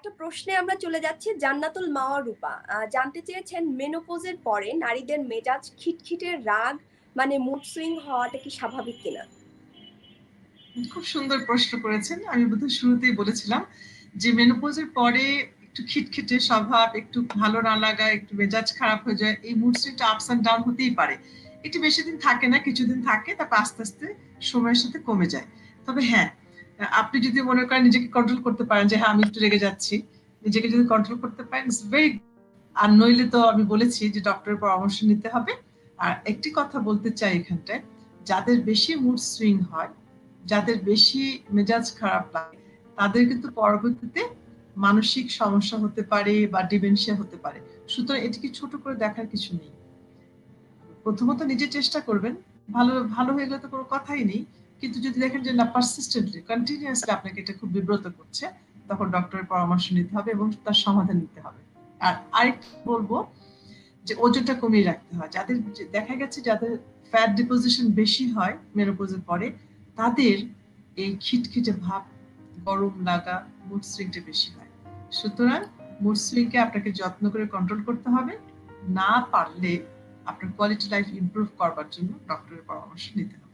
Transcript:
একটা প্রশ্নে আমরা চলে যাচ্ছি, জান্নাতুল মাওয়া রূপা জানতে চেয়েছেন মেনোপোজের পরে নারীদের মেজাজ খিটখিটে রাগ মানে মুড সুইং হওয়াটা কি স্বাভাবিক কিনা? খুব সুন্দর প্রশ্ন করেছেন। আমি বোধহয় শুরুতেই বলেছিলাম যে মেনোপোজের পরে একটু খিটখিটে স্বভাব, একটু ভালো না লাগা, একটু মেজাজ খারাপ হয়ে যায়, এই মুড সুইংটা আপস অ্যান্ড ডাউন হতেই পারে। একটু বেশি দিন থাকে না, কিছুদিন থাকে, তারপর আস্তে আস্তে সময়ের সাথে কমে যায়। তবে হ্যাঁ আপনি যদি মনে করেন নিজেকে কন্ট্রোল করতে পারেন যে হ্যাঁ আমি একটু রেগে যাচ্ছি, নিজেকে যদি কন্ট্রোল করতে পারেন ইটস ভেরি আর নইলে তো আমি বলেছি যে ডক্টরের পরামর্শ নিতে হবে। আর একটি কথা বলতে চাই এখানটায়, যাদের বেশি মুড সুইং হয়, যাদের বেশি মেজাজ খারাপ লাগে, তাদের কিন্তু পরবর্তীতে মানসিক সমস্যা হতে পারে বা ডিমেনশিয়া হতে পারে। সুতরাং এটিকে ছোট করে দেখার কিছু নেই। প্রথমত নিজে চেষ্টা করবেন। ভালো ভালো হয়ে গেলে তো কোনো কথাই নেই। কিন্তু যদি দেখেন যে না পারসিস্টেন্টলি কন্টিনিউয়াসলি আপনাকে এটা খুব বিব্রত করছে, তখন ডক্টরের পরামর্শ নিতে হবে এবং তার সমাধান নিতে হবে। আর আরেকটা বলব যে ওজনটা কমিয়ে রাখতে হয়। যাদের দেখা গেছে যাদের ফ্যাট ডিপোজিশন বেশি হয় মেনোপোজের পরে, তাদের এই খিটখিটে ভাব, গরম লাগা মুড সুইংটা বেশি হয়। সুতরাং মুড সুইংকে আপনাকে যত্ন করে কন্ট্রোল করতে হবে। না পারলে আপনার কোয়ালিটি লাইফ ইমপ্রুভ করবার জন্য ডক্টরের পরামর্শ নিতে হবে।